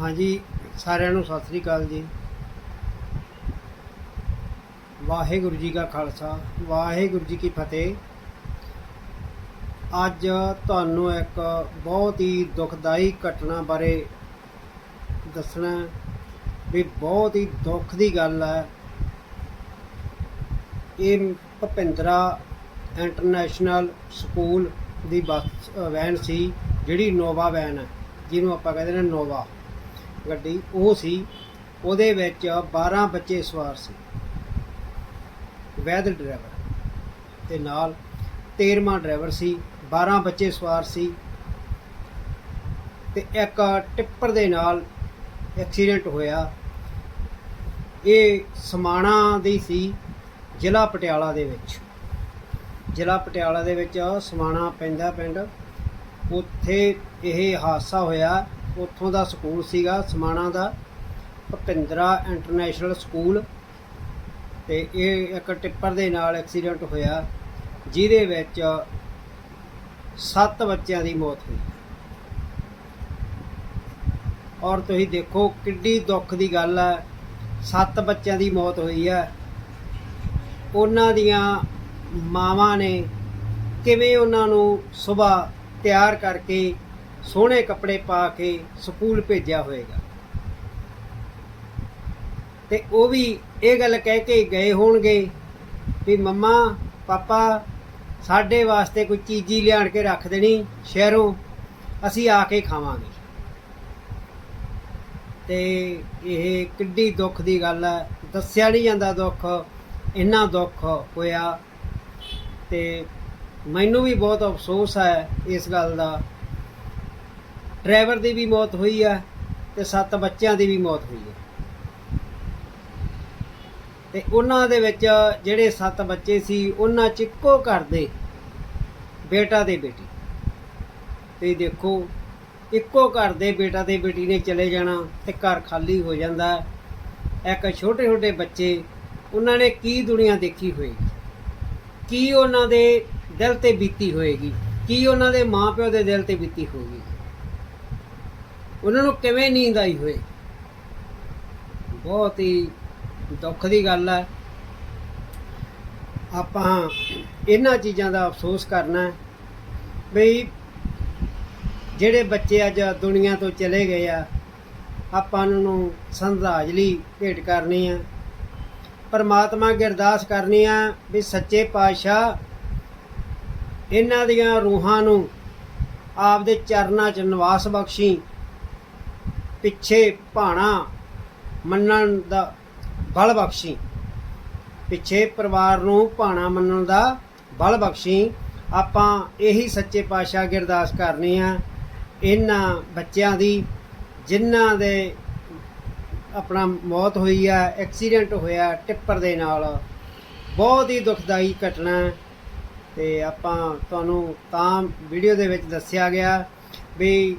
ਹਾਂਜੀ, ਸਾਰਿਆਂ ਨੂੰ ਸਤਿ ਸ੍ਰੀ ਅਕਾਲ ਜੀ। ਵਾਹਿਗੁਰੂ ਜੀ ਕਾ ਖਾਲਸਾ, ਵਾਹਿਗੁਰੂ ਜੀ ਕੀ ਫਤਿਹ। ਅੱਜ ਤੁਹਾਨੂੰ ਇੱਕ ਬਹੁਤ ਹੀ ਦੁਖਦਾਈ ਘਟਨਾ ਬਾਰੇ ਦੱਸਣਾ ਵੀ ਬਹੁਤ ਹੀ ਦੁੱਖ ਦੀ ਗੱਲ ਹੈ। ਇਹ ਭਪਿੰਦਰਾ ਇੰਟਰਨੈਸ਼ਨਲ ਸਕੂਲ ਦੀ ਬੱਸ ਵੈਨ ਸੀ, ਜਿਹੜੀ ਨੋਵਾ ਵੈਨ ਹੈ, ਜਿਹਨੂੰ ਆਪਾਂ ਕਹਿੰਦੇ ਨੇ ਨੋਵਾ। ਗੱਡੀ, ਉਹ ਸੀ, ਉਹਦੇ ਵਿੱਚ 12 ਬੱਚੇ ਸਵਾਰ ਸੀ। ਵੈਦ ਡਰਾਈਵਰ ਤੇ ਨਾਲ 13ਵਾਂ ਡਰਾਈਵਰ ਸੀ 12 ਬੱਚੇ ਸਵਾਰ ਸੀ ਤੇ ਇੱਕ ਟਿੱਪਰ ਦੇ ਨਾਲ ਐਕਸੀਡੈਂਟ ਹੋਇਆ। ਇਹ ਸਮਾਣਾ ਦੀ ਸੀ, ਜ਼ਿਲ੍ਹਾ ਪਟਿਆਲਾ ਦੇ ਵਿੱਚ। ਜ਼ਿਲ੍ਹਾ ਪਟਿਆਲਾ ਦੇ ਵਿੱਚ ਸਮਾਣਾ ਪੈਂਦਾ ਪਿੰਡ ਉੱਥੇ ਇਹ ਹਾਦਸਾ ਹੋਇਆ। ਉੱਥੋਂ ਦਾ ਸਕੂਲ ਸੀਗਾ ਸਮਾਣਾ ਦਾ, ਭਪਿੰਦਰਾ ਇੰਟਰਨੈਸ਼ਨਲ ਸਕੂਲ। ਤੇ ਇਹ ਇੱਕ ਟਿੱਪਰ ਦੇ ਨਾਲ ਐਕਸੀਡੈਂਟ ਹੋਇਆ, ਜਿਹਦੇ ਵਿੱਚ 7 ਬੱਚਿਆਂ ਦੀ ਮੌਤ ਹੋਈ। ਔਰ ਤੁਸੀਂ ਦੇਖੋ ਕਿੱਡੀ ਦੁੱਖ ਦੀ ਗੱਲ ਹੈ 7 ਬੱਚਿਆਂ ਦੀ ਮੌਤ ਹੋਈ ਹੈ ਉਹਨਾਂ ਦੀਆਂ ਮਾਵਾਂ ਨੇ ਕਿਵੇਂ ਉਹਨਾਂ ਨੂੰ ਸਵੇਰ ਤਿਆਰ ਕਰਕੇ ਸੋਹਣੇ ਕੱਪੜੇ ਪਾ ਕੇ ਸਕੂਲ ਭੇਜਿਆ ਹੋਵੇਗਾ ਤੇ ਉਹ ਵੀ ਇਹ ਗੱਲ ਕਹਿ ਕੇ ਗਏ ਹੋਣਗੇ ਵੀ ਮੰਮਾ, ਪਾਪਾ, ਸਾਡੇ ਵਾਸਤੇ ਕੋਈ ਚੀਜ਼ੀ ਲਿਆਣ ਕੇ ਰੱਖ ਦੇਣੀ ਸ਼ਹਿਰੋਂ, ਅਸੀਂ ਆ ਕੇ ਖਾਵਾਂਗੇ। ਤੇ ਇਹ ਕਿੱਡੀ ਦੁੱਖ ਦੀ ਗੱਲ ਹੈ ਦੱਸਿਆ ਨਹੀਂ ਜਾਂਦਾ ਦੁੱਖ, ਇੰਨਾ ਦੁੱਖ ਹੋਇਆ ਤੇ ਮੈਨੂੰ ਵੀ ਬਹੁਤ ਅਫਸੋਸ ਹੈ ਇਸ ਗੱਲ ਦਾ। ਡਰਾਈਵਰ ਦੀ ਵੀ ਮੌਤ ਹੋਈ ਹੈ ਤੇ ਸੱਤ ਬੱਚਿਆਂ ਦੀ ਵੀ ਮੌਤ ਹੋਈ ਹੈ। ਤੇ ਉਹਨਾਂ ਦੇ ਵਿੱਚ ਜਿਹੜੇ ਸੱਤ ਬੱਚੇ ਸੀ, ਉਹਨਾਂ ਚ ਇੱਕੋ ਘਰ ਦੇ ਬੇਟਾ ਤੇ ਬੇਟੀ। ਤੇ ਦੇਖੋ, ਇੱਕੋ ਘਰ ਦੇ ਬੇਟਾ ਤੇ ਬੇਟੀ ਨੇ ਚਲੇ ਜਾਣਾ ਤੇ ਘਰ ਖਾਲੀ ਹੋ ਜਾਂਦਾ ਇੱਕ ਛੋਟੇ ਛੋਟੇ ਬੱਚੇ, ਉਹਨਾਂ ਨੇ ਕੀ ਦੁਨੀਆ ਦੇਖੀ ਹੋਈ? ਕੀ ਉਹਨਾਂ ਦੇ ਦਿਲ ਤੇ ਬੀਤੀ ਹੋਏਗੀ। ਕੀ ਉਹਨਾਂ ਦੇ ਮਾਪਿਓ ਦੇ ਦਿਲ ਤੇ ਬੀਤੀ ਹੋਏਗੀ ਉਹਨਾਂ ਨੂੰ ਕਿਵੇਂ ਨੀਂਦ ਆਈ ਹੋਏ? ਬਹੁਤ ਹੀ ਦੁੱਖ ਦੀ ਗੱਲ ਹੈ ਆਪਾਂ ਇਹਨਾਂ ਚੀਜ਼ਾਂ ਦਾ ਅਫਸੋਸ ਕਰਨਾ ਹੈ ਬਈ ਜਿਹੜੇ ਬੱਚੇ ਅੱਜ ਦੁਨੀਆ ਤੋਂ ਚਲੇ ਗਏ ਆ, ਆਪਾਂ ਉਹਨਾਂ ਨੂੰ ਸੰਧਾਜਲੀ ਭੇਟ ਕਰਨੀ ਆ। ਪਰਮਾਤਮਾ ਅੱਗੇ ਅਰਦਾਸ ਕਰਨੀ ਆ ਵੀ ਸੱਚੇ ਪਾਤਸ਼ਾਹ ਇਹਨਾਂ ਦੀਆਂ ਰੂਹਾਂ ਨੂੰ ਆਪਦੇ ਚਰਨਾਂ 'ਚ ਨਿਵਾਸ ਬਖਸ਼ੀ, ਪਿੱਛੇ ਭਾਣਾ ਮੰਨਣ ਦਾ ਬਲ ਬਖਸ਼ੀ, ਪਿੱਛੇ ਪਰਿਵਾਰ ਨੂੰ ਭਾਣਾ ਮੰਨਣ ਦਾ ਬਲ ਬਖਸ਼ੀ, ਆਪਾਂ ਇਹੀ ਸੱਚੇ ਪਾਤਸ਼ਾਹ ਗਿਰਦਾਸ ਕਰਨੀ ਆ, ਇਹਨਾਂ ਬੱਚਿਆਂ ਦੀ ਜਿਨ੍ਹਾਂ ਦੇ ਆਪਣਾ ਮੌਤ ਹੋਈ ਆ, ਐਕਸੀਡੈਂਟ ਹੋਇਆ ਟਿੱਪਰ ਦੇ ਨਾਲ, ਬਹੁਤ ਹੀ ਦੁਖਦਾਈ ਘਟਨਾ ਤੇ ਆਪਾਂ ਤੁਹਾਨੂੰ ਤਾਂ ਵੀਡੀਓ ਦੇ ਵਿੱਚ ਦੱਸਿਆ ਗਿਆ ਵੀ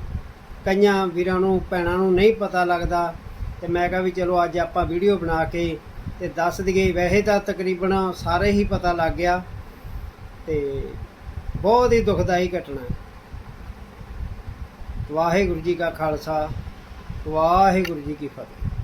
ਕਈਆਂ ਵੀਰਾਂ ਨੂੰ, ਭੈਣਾਂ ਨੂੰ ਨਹੀਂ ਪਤਾ ਲੱਗਦਾ ਤੇ ਮੈਂ ਕਿਹਾ ਵੀ ਚਲੋ ਅੱਜ ਆਪਾਂ ਵੀਡੀਓ ਬਣਾ ਕੇ ਤੇ ਦੱਸ ਦਈਏ। ਵੈਸੇ ਤਾਂ ਤਕਰੀਬਨ ਸਾਰੇ ਹੀ ਪਤਾ ਲੱਗ ਗਿਆ ਤੇ ਬਹੁਤ ਹੀ ਦੁਖਦਾਈ ਘਟਨਾ ਹੈ। ਵਾਹਿਗੁਰੂ ਜੀ ਕਾ ਖਾਲਸਾ, ਵਾਹਿਗੁਰੂ ਜੀ ਕੀ ਫਤਿਹ।